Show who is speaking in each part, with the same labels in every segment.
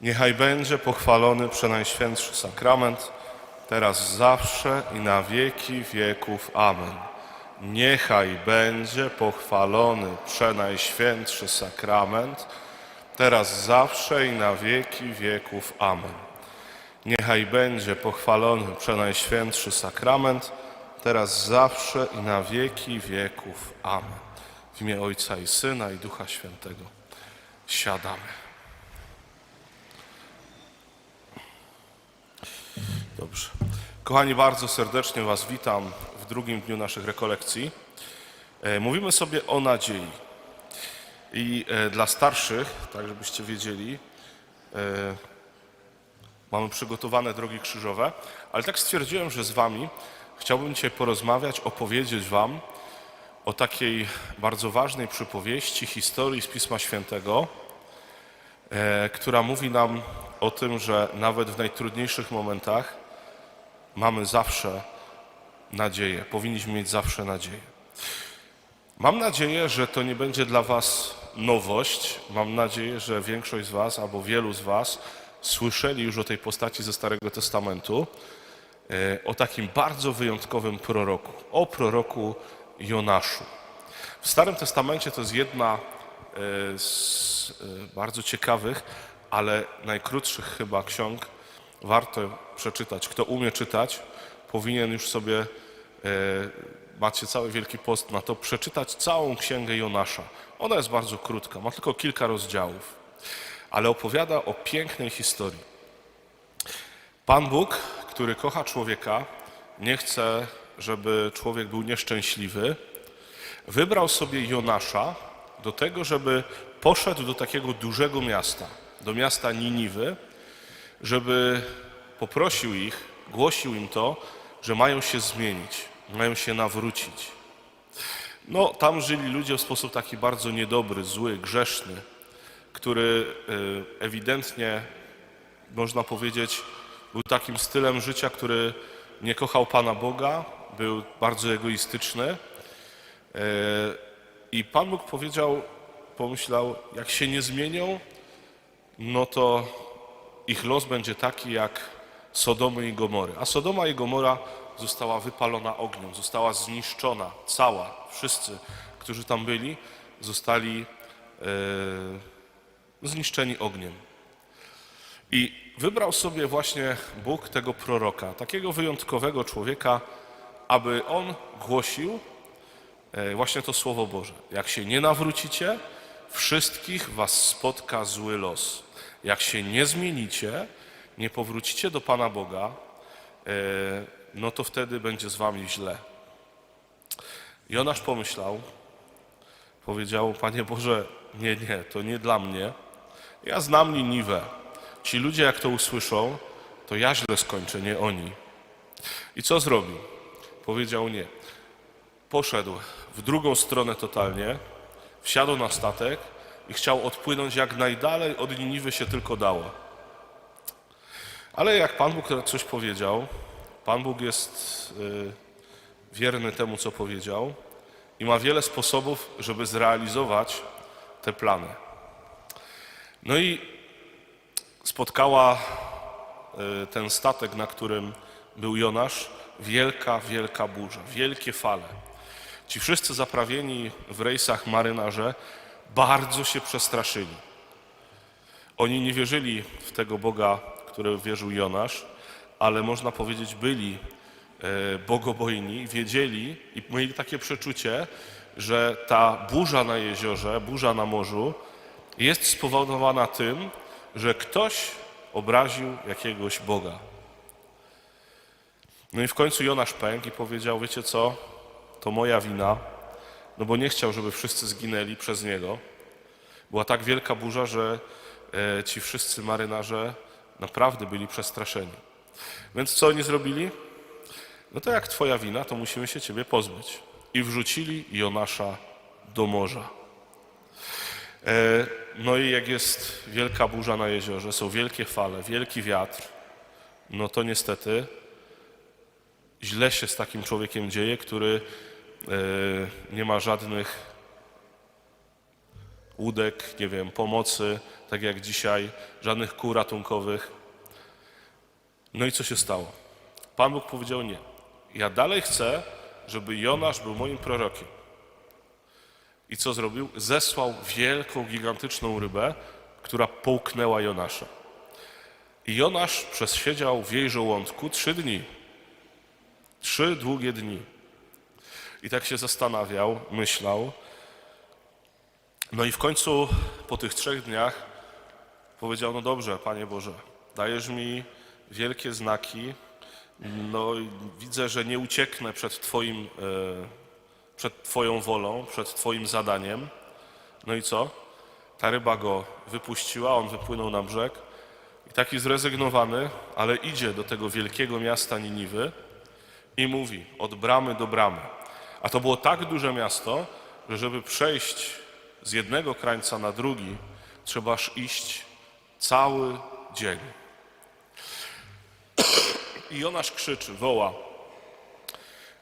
Speaker 1: Niechaj będzie pochwalony Przenajświętszy Sakrament, teraz zawsze i na wieki wieków. Amen. Niechaj będzie pochwalony Przenajświętszy Sakrament, teraz zawsze i na wieki wieków. Amen. Niechaj będzie pochwalony Przenajświętszy Sakrament, teraz zawsze i na wieki wieków. Amen. W imię Ojca i Syna i Ducha Świętego. Siadamy. Dobrze. Kochani, bardzo serdecznie Was witam w drugim dniu naszych rekolekcji. E, Mówimy sobie o nadziei. I e, dla starszych, tak żebyście wiedzieli, e, mamy przygotowane drogi krzyżowe, ale tak stwierdziłem, że z Wami chciałbym dzisiaj porozmawiać, opowiedzieć Wam o takiej bardzo ważnej przypowieści, historii z Pisma Świętego, która mówi nam o tym, że nawet w najtrudniejszych momentach mamy zawsze nadzieję, powinniśmy mieć zawsze nadzieję. Mam nadzieję, że to nie będzie dla Was nowość. Mam nadzieję, że większość z Was albo wielu z Was słyszeli już o tej postaci ze Starego Testamentu, e, o takim bardzo wyjątkowym proroku, o proroku Jonaszu. W Starym Testamencie to jest jedna e, z e, bardzo ciekawych, ale najkrótszych chyba ksiąg. Warto przeczytać. Kto umie czytać, powinien już sobie, e, macie cały Wielki Post na to, przeczytać całą księgę Jonasza. Ona jest bardzo krótka, ma tylko kilka rozdziałów, ale opowiada o pięknej historii. Pan Bóg, który kocha człowieka, nie chce, żeby człowiek był nieszczęśliwy, wybrał sobie Jonasza do tego, żeby poszedł do takiego dużego miasta, do miasta Niniwy, żeby poprosił ich, głosił im to, że mają się zmienić, mają się nawrócić. No, tam żyli ludzie w sposób taki bardzo niedobry, zły, grzeszny, który y, ewidentnie, można powiedzieć, był takim stylem życia, który nie kochał Pana Boga, był bardzo egoistyczny. Y, I Pan Bóg powiedział, pomyślał, jak się nie zmienią, no to ich los będzie taki jak Sodomy i Gomory. A Sodoma i Gomora została wypalona ogniem, została zniszczona, cała. Wszyscy, którzy tam byli, zostali e, zniszczeni ogniem. I wybrał sobie właśnie Bóg tego proroka, takiego wyjątkowego człowieka, aby on głosił e, właśnie to Słowo Boże. Jak się nie nawrócicie, wszystkich was spotka zły los. Jak się nie zmienicie, nie powrócicie do Pana Boga, e, no to wtedy będzie z wami źle. Jonasz pomyślał, powiedział, Panie Boże, nie, nie, to nie dla mnie. Ja znam Niniwę. Ci ludzie, jak to usłyszą, to ja źle skończę, nie oni. I co zrobił? Powiedział nie. Poszedł w drugą stronę totalnie, wsiadł na statek i chciał odpłynąć jak najdalej od Niniwy się tylko dało. Ale jak Pan Bóg coś powiedział, Pan Bóg jest y, wierny temu, co powiedział i ma wiele sposobów, żeby zrealizować te plany. No i spotkała y, ten statek, na którym był Jonasz, wielka, wielka burza, wielkie fale. Ci wszyscy zaprawieni w rejsach marynarze bardzo się przestraszyli. Oni nie wierzyli w tego Boga, który wierzył Jonasz, ale można powiedzieć byli e, bogobojni, wiedzieli i mieli takie przeczucie, że ta burza na jeziorze, burza na morzu jest spowodowana tym, że ktoś obraził jakiegoś Boga. No i w końcu Jonasz pękł i powiedział, wiecie co, to moja wina, no bo nie chciał, żeby wszyscy zginęli przez niego. Była tak wielka burza, że e, ci wszyscy marynarze naprawdę byli przestraszeni. Więc co oni zrobili? No to jak twoja wina, to musimy się ciebie pozbyć. I wrzucili Jonasza do morza. E, No i jak jest wielka burza na jeziorze, są wielkie fale, wielki wiatr, no to niestety źle się z takim człowiekiem dzieje, który nie ma żadnych łódek, nie wiem, pomocy, tak jak dzisiaj, żadnych kół ratunkowych. No i co się stało? Pan Bóg powiedział nie. Ja dalej chcę, żeby Jonasz był moim prorokiem. I co zrobił? Zesłał wielką, gigantyczną rybę, która połknęła Jonasza. I Jonasz przesiedział w jej żołądku trzy dni. Trzy długie dni. I tak się zastanawiał, myślał. No i w końcu po tych trzech dniach powiedział: No dobrze, Panie Boże, dajesz mi wielkie znaki. No widzę, że nie ucieknę przed Twoim, e, przed Twoją wolą, przed Twoim zadaniem. No i co? Ta ryba go wypuściła, on wypłynął na brzeg i taki zrezygnowany, ale idzie do tego wielkiego miasta Niniwy i mówi od bramy do bramy. A to było tak duże miasto, że żeby przejść z jednego krańca na drugi, trzeba aż iść cały dzień. I Jonasz krzyczy, woła: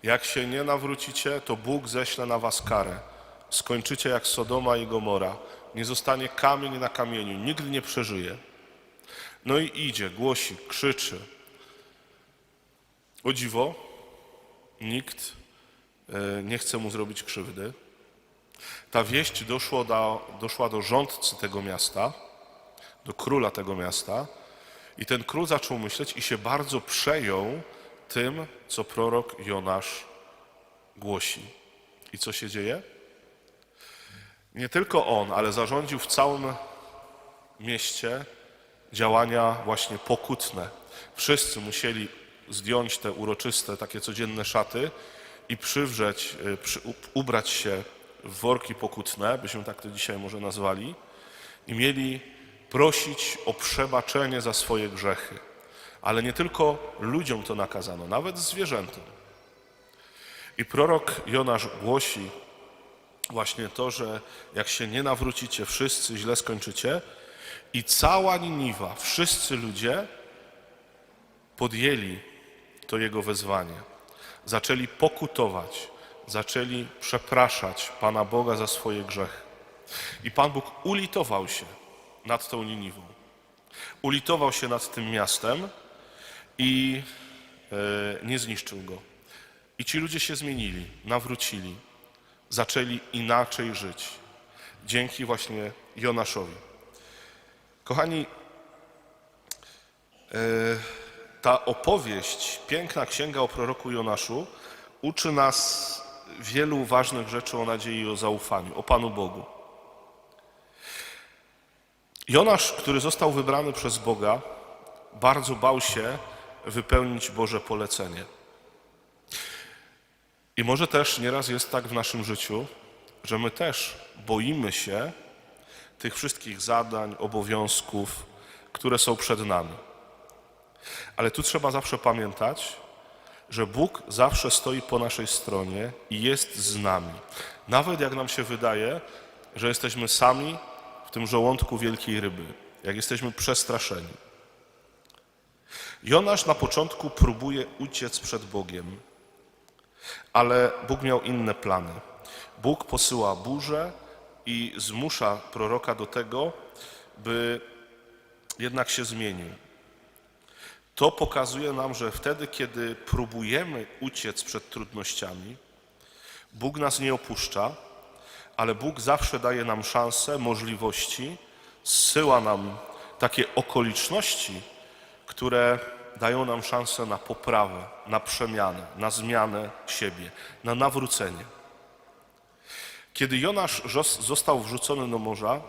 Speaker 1: Jak się nie nawrócicie, to Bóg ześle na was karę. Skończycie jak Sodoma i Gomora. Nie zostanie kamień na kamieniu, nigdy nie przeżyje. No i idzie, głosi, krzyczy. O dziwo, nikt nie chce mu zrobić krzywdy. Ta wieść doszło do, doszła do rządcy tego miasta, do króla tego miasta, i ten król zaczął myśleć i się bardzo przejął tym, co prorok Jonasz głosi. I co się dzieje? Nie tylko on, ale zarządził w całym mieście działania właśnie pokutne. Wszyscy musieli zdjąć te uroczyste, takie codzienne szaty i przywrzeć, y, przy, ubrać się w worki pokutne, byśmy tak to dzisiaj może nazwali, i mieli prosić o przebaczenie za swoje grzechy. Ale nie tylko ludziom to nakazano, nawet zwierzętom. I prorok Jonasz głosi właśnie to, że jak się nie nawrócicie, wszyscy źle skończycie. I cała Niniwa, wszyscy ludzie podjęli to jego wezwanie. Zaczęli pokutować, zaczęli przepraszać Pana Boga za swoje grzechy. I Pan Bóg ulitował się nad tą Niniwą. Ulitował się nad tym miastem i e, nie zniszczył go. I ci ludzie się zmienili, nawrócili, zaczęli inaczej żyć. Dzięki właśnie Jonaszowi. Kochani, e, ta opowieść, piękna księga o proroku Jonaszu, uczy nas wielu ważnych rzeczy o nadziei i o zaufaniu, o Panu Bogu. Jonasz, który został wybrany przez Boga, bardzo bał się wypełnić Boże polecenie. I może też nieraz jest tak w naszym życiu, że my też boimy się tych wszystkich zadań, obowiązków, które są przed nami. Ale tu trzeba zawsze pamiętać, że Bóg zawsze stoi po naszej stronie i jest z nami. Nawet jak nam się wydaje, że jesteśmy sami w tym żołądku wielkiej ryby, jak jesteśmy przestraszeni. Jonasz na początku próbuje uciec przed Bogiem, ale Bóg miał inne plany. Bóg posyła burzę i zmusza proroka do tego, by jednak się zmienił. To pokazuje nam, że wtedy, kiedy próbujemy uciec przed trudnościami, Bóg nas nie opuszcza, ale Bóg zawsze daje nam szanse, możliwości, zsyła nam takie okoliczności, które dają nam szansę na poprawę, na przemianę, na zmianę siebie, na nawrócenie. Kiedy Jonasz został wrzucony do morza,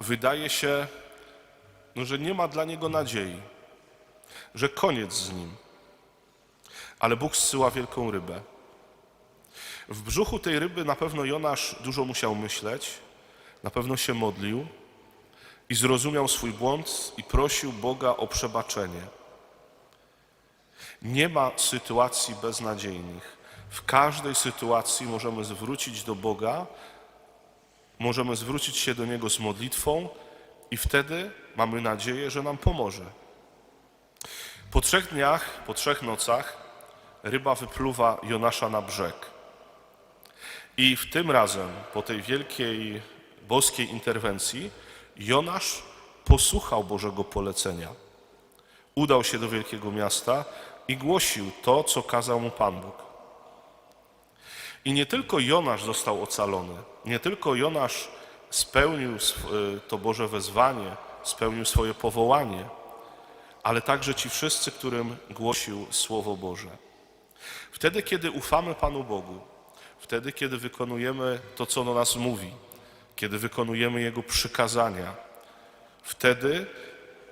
Speaker 1: wydaje się, no, że nie ma dla niego nadziei, że koniec z nim. Ale Bóg zsyła wielką rybę. W brzuchu tej ryby na pewno Jonasz dużo musiał myśleć, na pewno się modlił i zrozumiał swój błąd i prosił Boga o przebaczenie. Nie ma sytuacji beznadziejnych. W każdej sytuacji możemy zwrócić do Boga, możemy zwrócić się do Niego z modlitwą i wtedy mamy nadzieję, że nam pomoże. Po trzech dniach, po trzech nocach ryba wypluwa Jonasza na brzeg. I w tym razem, po tej wielkiej boskiej interwencji, Jonasz posłuchał Bożego polecenia. Udał się do wielkiego miasta i głosił to, co kazał mu Pan Bóg. I nie tylko Jonasz został ocalony, nie tylko Jonasz spełnił sw- to Boże wezwanie, spełnił swoje powołanie, ale także ci wszyscy, którym głosił Słowo Boże. Wtedy, kiedy ufamy Panu Bogu, wtedy, kiedy wykonujemy to, co On o nas mówi, kiedy wykonujemy Jego przykazania, wtedy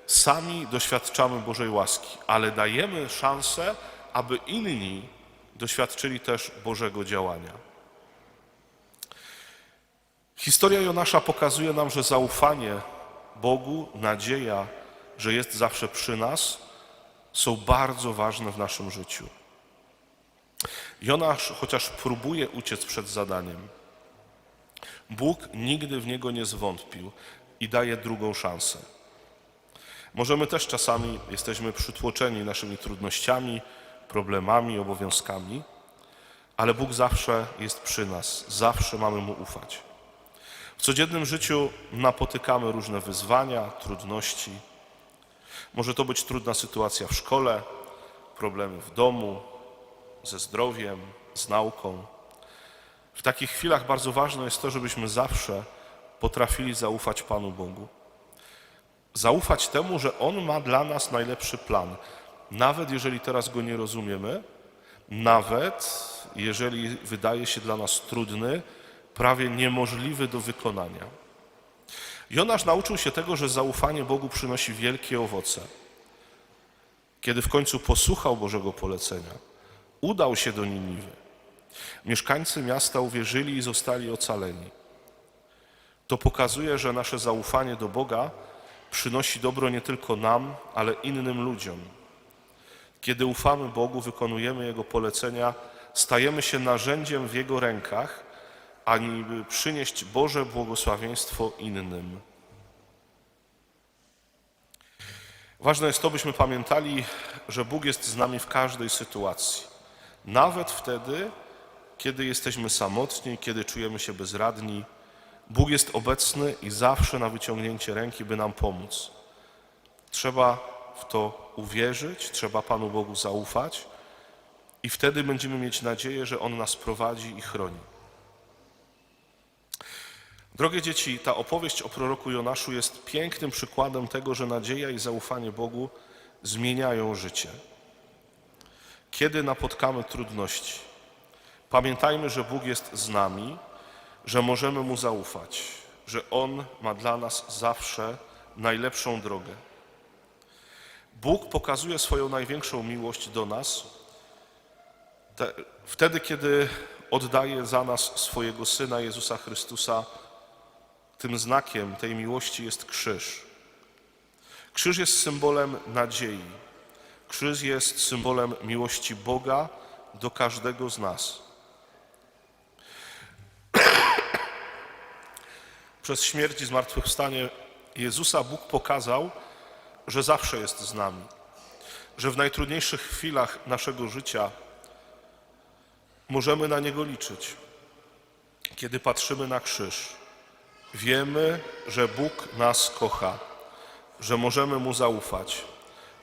Speaker 1: sami doświadczamy Bożej łaski, ale dajemy szansę, aby inni doświadczyli też Bożego działania. Historia Jonasza pokazuje nam, że zaufanie Bogu, nadzieja, że jest zawsze przy nas, są bardzo ważne w naszym życiu. Jonasz, chociaż próbuje uciec przed zadaniem, Bóg nigdy w niego nie zwątpił i daje drugą szansę. Możemy też czasami jesteśmy przytłoczeni naszymi trudnościami, problemami, obowiązkami, ale Bóg zawsze jest przy nas, zawsze mamy Mu ufać. W codziennym życiu napotykamy różne wyzwania, trudności. Może to być trudna sytuacja w szkole, problemy w domu, ze zdrowiem, z nauką. W takich chwilach bardzo ważne jest to, żebyśmy zawsze potrafili zaufać Panu Bogu. Zaufać temu, że On ma dla nas najlepszy plan. Nawet jeżeli teraz go nie rozumiemy, nawet jeżeli wydaje się dla nas trudny, prawie niemożliwy do wykonania. Jonasz nauczył się tego, że zaufanie Bogu przynosi wielkie owoce. Kiedy w końcu posłuchał Bożego polecenia, udał się do Niniwy. Mieszkańcy miasta uwierzyli i zostali ocaleni. To pokazuje, że nasze zaufanie do Boga przynosi dobro nie tylko nam, ale innym ludziom. Kiedy ufamy Bogu, wykonujemy Jego polecenia, stajemy się narzędziem w Jego rękach, aniby przynieść Boże błogosławieństwo innym. Ważne jest to, byśmy pamiętali, że Bóg jest z nami w każdej sytuacji. Nawet wtedy, kiedy jesteśmy samotni, kiedy czujemy się bezradni, Bóg jest obecny i zawsze na wyciągnięcie ręki, by nam pomóc. Trzeba w to uwierzyć, trzeba Panu Bogu zaufać i wtedy będziemy mieć nadzieję, że On nas prowadzi i chroni. Drogie dzieci, ta opowieść o proroku Jonaszu jest pięknym przykładem tego, że nadzieja i zaufanie Bogu zmieniają życie. Kiedy napotkamy trudności, pamiętajmy, że Bóg jest z nami, że możemy Mu zaufać, że On ma dla nas zawsze najlepszą drogę. Bóg pokazuje swoją największą miłość do nas te, wtedy, kiedy oddaje za nas swojego Syna Jezusa Chrystusa. Tym znakiem tej miłości jest krzyż. Krzyż jest symbolem nadziei. Krzyż jest symbolem miłości Boga do każdego z nas. Przez śmierć i zmartwychwstanie Jezusa Bóg pokazał, że zawsze jest z nami, że w najtrudniejszych chwilach naszego życia możemy na Niego liczyć. Kiedy patrzymy na krzyż, wiemy, że Bóg nas kocha, że możemy Mu zaufać,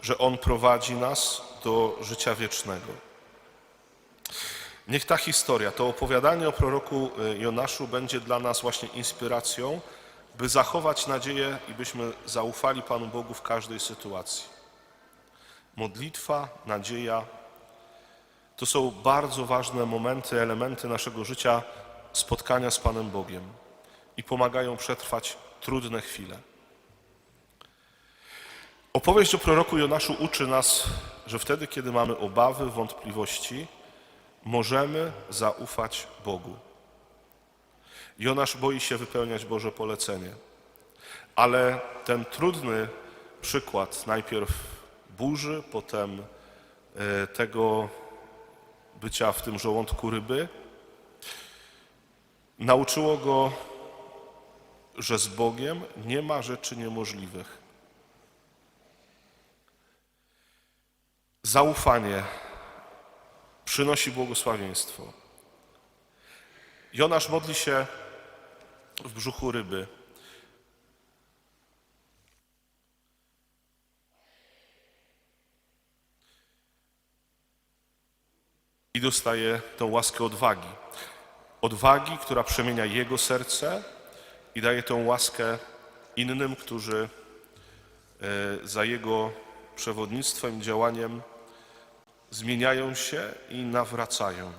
Speaker 1: że On prowadzi nas do życia wiecznego. Niech ta historia, to opowiadanie o proroku y, Jonaszu będzie dla nas właśnie inspiracją, by zachować nadzieję i byśmy zaufali Panu Bogu w każdej sytuacji. Modlitwa, nadzieja to są bardzo ważne momenty, elementy naszego życia, spotkania z Panem Bogiem i pomagają przetrwać trudne chwile. Opowieść o proroku Jonaszu uczy nas, że wtedy, kiedy mamy obawy, wątpliwości, możemy zaufać Bogu. Jonasz boi się wypełniać Boże polecenie, ale ten trudny przykład, najpierw burzy, potem e, tego bycia w tym żołądku ryby, nauczyło go, że z Bogiem nie ma rzeczy niemożliwych. Zaufanie przynosi błogosławieństwo. Jonasz modli się w brzuchu ryby. I dostaje tę łaskę odwagi. Odwagi, która przemienia jego serce i daje tę łaskę innym, którzy e, za jego przewodnictwem, działaniem zmieniają się i nawracają.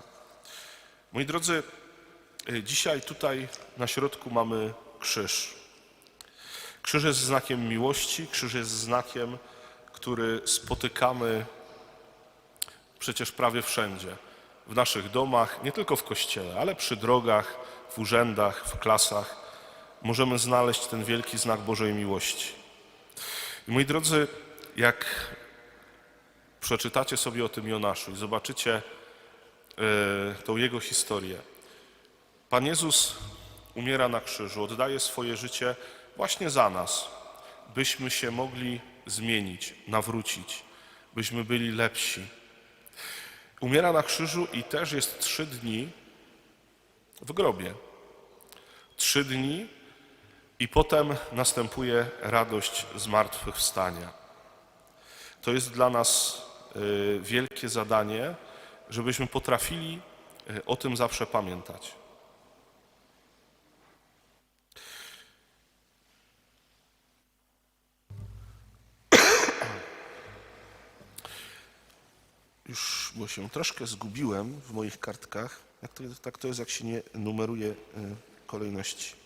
Speaker 1: Moi drodzy, e, dzisiaj tutaj na środku mamy krzyż. Krzyż jest znakiem miłości, krzyż jest znakiem, który spotykamy przecież prawie wszędzie. W naszych domach, nie tylko w kościele, ale przy drogach, w urzędach, w klasach możemy znaleźć ten wielki znak Bożej miłości. I moi drodzy, jak przeczytacie sobie o tym Jonaszu i zobaczycie yy, tą jego historię, Pan Jezus umiera na krzyżu, oddaje swoje życie właśnie za nas, byśmy się mogli zmienić, nawrócić, byśmy byli lepsi. Umiera na krzyżu i też jest trzy dni w grobie. Trzy dni i potem następuje radość zmartwychwstania. To jest dla nas y, wielkie zadanie, żebyśmy potrafili y, o tym zawsze pamiętać. Już bo się troszkę zgubiłem w moich kartkach. Jak to, tak to jest, jak się nie numeruje y, kolejności.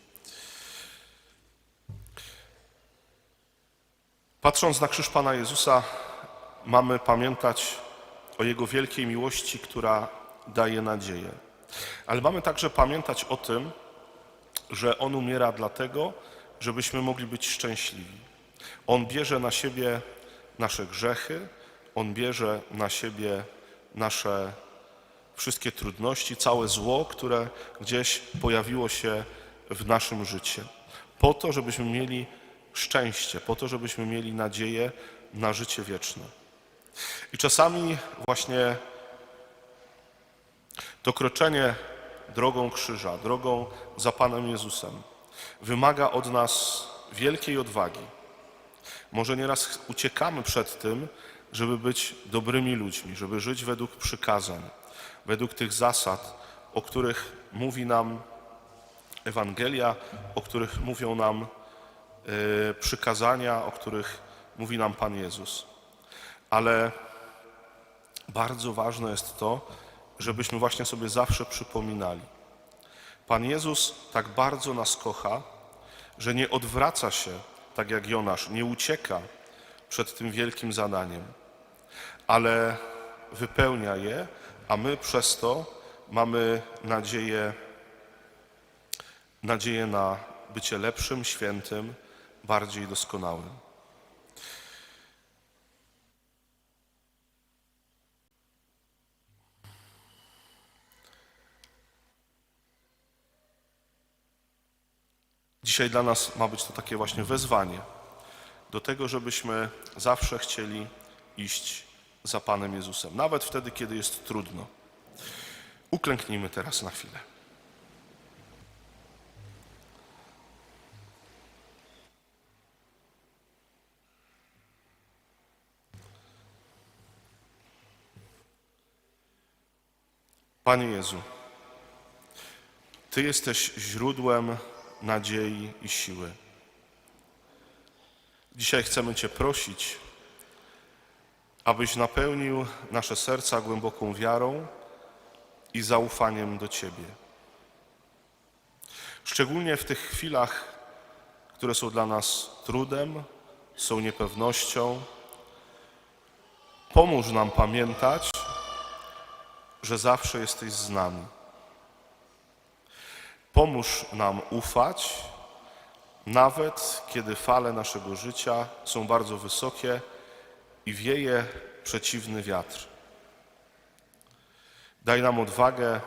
Speaker 1: Patrząc na krzyż Pana Jezusa, mamy pamiętać o Jego wielkiej miłości, która daje nadzieję. Ale mamy także pamiętać o tym, że On umiera dlatego, żebyśmy mogli być szczęśliwi. On bierze na siebie nasze grzechy, On bierze na siebie nasze wszystkie trudności, całe zło, które gdzieś pojawiło się w naszym życiu. Po to, żebyśmy mieli szczęście, po to, żebyśmy mieli nadzieję na życie wieczne. I czasami właśnie to kroczenie drogą krzyża, drogą za Panem Jezusem wymaga od nas wielkiej odwagi. Może nieraz uciekamy przed tym, żeby być dobrymi ludźmi, żeby żyć według przykazań, według tych zasad, o których mówi nam Ewangelia, o których mówią nam przykazania, o których mówi nam Pan Jezus. Ale bardzo ważne jest to, żebyśmy właśnie sobie zawsze przypominali. Pan Jezus tak bardzo nas kocha, że nie odwraca się, tak jak Jonasz, nie ucieka przed tym wielkim zadaniem, ale wypełnia je, a my przez to mamy nadzieję, nadzieję na bycie lepszym, świętym, bardziej doskonałym. Dzisiaj dla nas ma być to takie właśnie wezwanie do tego, żebyśmy zawsze chcieli iść za Panem Jezusem, nawet wtedy, kiedy jest trudno. Uklęknijmy teraz na chwilę. Panie Jezu, Ty jesteś źródłem nadziei i siły. Dzisiaj chcemy Cię prosić, abyś napełnił nasze serca głęboką wiarą i zaufaniem do Ciebie. Szczególnie w tych chwilach, które są dla nas trudem, są niepewnością, pomóż nam pamiętać, że zawsze jesteś z nami. Pomóż nam ufać, nawet kiedy fale naszego życia są bardzo wysokie i wieje przeciwny wiatr. Daj nam odwagę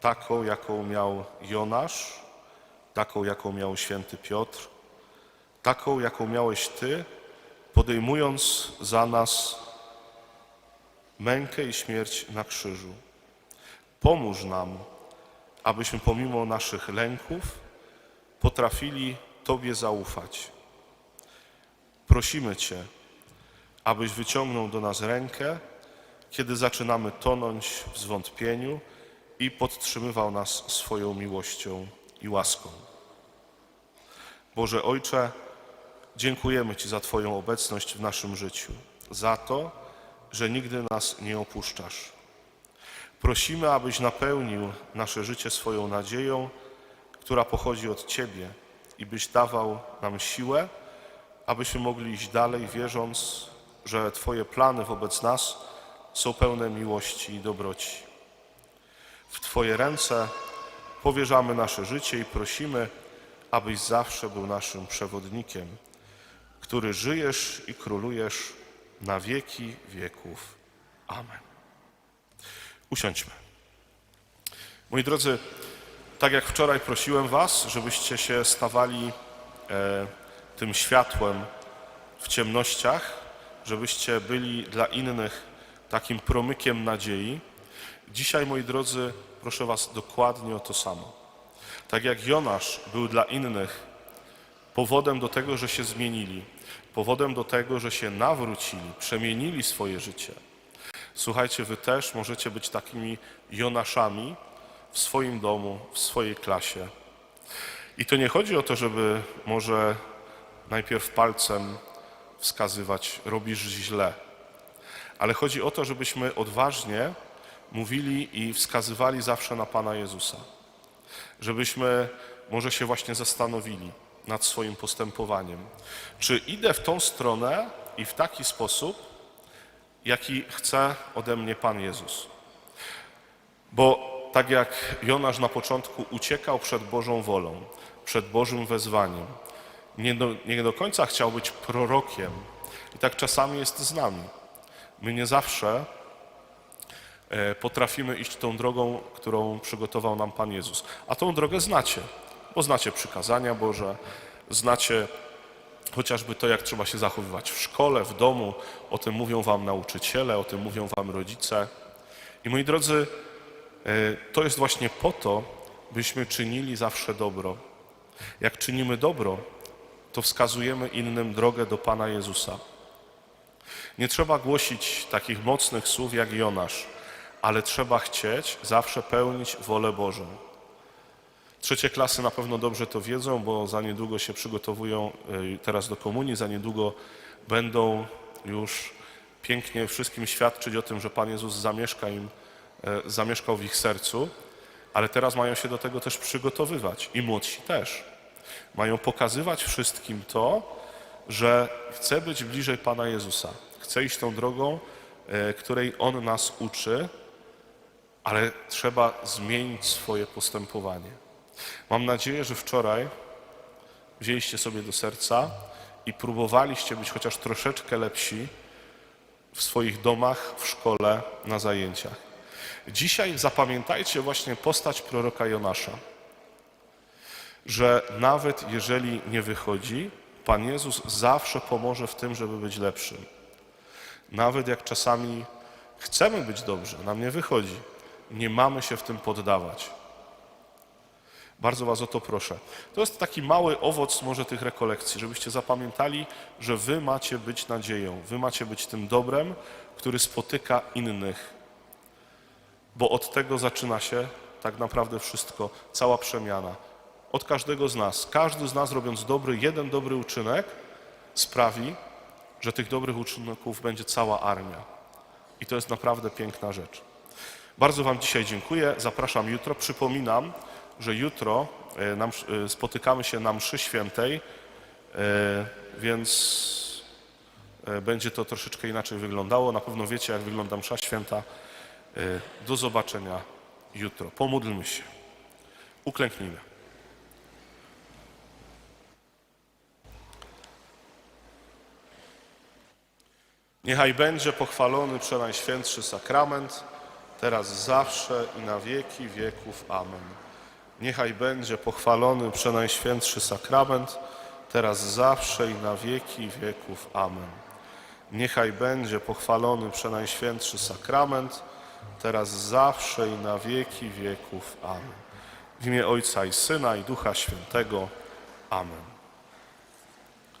Speaker 1: taką, jaką miał Jonasz, taką, jaką miał święty Piotr, taką, jaką miałeś Ty, podejmując za nas mękę i śmierć na krzyżu. Pomóż nam, abyśmy pomimo naszych lęków potrafili Tobie zaufać. Prosimy Cię, abyś wyciągnął do nas rękę, kiedy zaczynamy tonąć w zwątpieniu i podtrzymywał nas swoją miłością i łaską. Boże Ojcze, dziękujemy Ci za Twoją obecność w naszym życiu, za to, że nigdy nas nie opuszczasz. Prosimy, abyś napełnił nasze życie swoją nadzieją, która pochodzi od Ciebie i byś dawał nam siłę, abyśmy mogli iść dalej, wierząc, że Twoje plany wobec nas są pełne miłości i dobroci. W Twoje ręce powierzamy nasze życie i prosimy, abyś zawsze był naszym przewodnikiem, który żyjesz i królujesz na wieki wieków. Amen. Usiądźmy. Moi drodzy, tak jak wczoraj prosiłem Was, żebyście się stawali e, tym światłem w ciemnościach, żebyście byli dla innych takim promykiem nadziei, dzisiaj, moi drodzy, proszę Was dokładnie o to samo. Tak jak Jonasz był dla innych powodem do tego, że się zmienili, powodem do tego, że się nawrócili, przemienili swoje życie. Słuchajcie, wy też możecie być takimi Jonaszami w swoim domu, w swojej klasie. I to nie chodzi o to, żeby może najpierw palcem wskazywać, robisz źle, ale chodzi o to, żebyśmy odważnie mówili i wskazywali zawsze na Pana Jezusa. Żebyśmy może się właśnie zastanowili nad swoim postępowaniem. Czy idę w tą stronę i w taki sposób, jaki chce ode mnie Pan Jezus? Bo tak jak Jonasz na początku uciekał przed Bożą wolą, przed Bożym wezwaniem, nie do, nie do końca chciał być prorokiem. I tak czasami jest z nami. My nie zawsze e, potrafimy iść tą drogą, którą przygotował nam Pan Jezus. A tą drogę znacie, bo znacie przykazania Boże, znacie chociażby to, jak trzeba się zachowywać w szkole, w domu. O tym mówią Wam nauczyciele, o tym mówią Wam rodzice. I moi drodzy, e, to jest właśnie po to, byśmy czynili zawsze dobro. Jak czynimy dobro, to wskazujemy innym drogę do Pana Jezusa. Nie trzeba głosić takich mocnych słów jak Jonasz, ale trzeba chcieć zawsze pełnić wolę Bożą. Trzecie klasy na pewno dobrze to wiedzą, bo za niedługo się przygotowują y, teraz do komunii, za niedługo będą już pięknie wszystkim świadczyć o tym, że Pan Jezus zamieszka im, e, zamieszkał w ich sercu, ale teraz mają się do tego też przygotowywać i młodsi też. Mają pokazywać wszystkim to, że chce być bliżej Pana Jezusa. Chce iść tą drogą, e, której On nas uczy, ale trzeba zmienić swoje postępowanie. Mam nadzieję, że wczoraj wzięliście sobie do serca i próbowaliście być chociaż troszeczkę lepsi w swoich domach, w szkole, na zajęciach. Dzisiaj zapamiętajcie właśnie postać proroka Jonasza, że nawet jeżeli nie wychodzi, Pan Jezus zawsze pomoże w tym, żeby być lepszym. Nawet jak czasami chcemy być dobrzy, nam nie wychodzi, nie mamy się w tym poddawać. Bardzo Was o to proszę. To jest taki mały owoc może tych rekolekcji, żebyście zapamiętali, że Wy macie być nadzieją, Wy macie być tym dobrem, który spotyka innych. Bo od tego zaczyna się tak naprawdę wszystko, cała przemiana. Od każdego z nas. Każdy z nas robiąc dobry, jeden dobry uczynek sprawi, że tych dobrych uczynków będzie cała armia. I to jest naprawdę piękna rzecz. Bardzo Wam dzisiaj dziękuję. Zapraszam jutro. Przypominam, że jutro e, e, spotykamy się na mszy świętej, e, więc będzie to troszeczkę inaczej wyglądało. Na pewno wiecie, jak wygląda msza święta. Do zobaczenia jutro. Pomódlmy się. Uklęknijmy. Niechaj będzie pochwalony przenajświętszy sakrament, teraz zawsze i na wieki wieków. Amen. Niechaj będzie pochwalony przenajświętszy sakrament, teraz zawsze i na wieki wieków. Amen. Niechaj będzie pochwalony przenajświętszy sakrament, teraz zawsze i na wieki wieków. Amen. W imię Ojca i Syna i Ducha Świętego. Amen.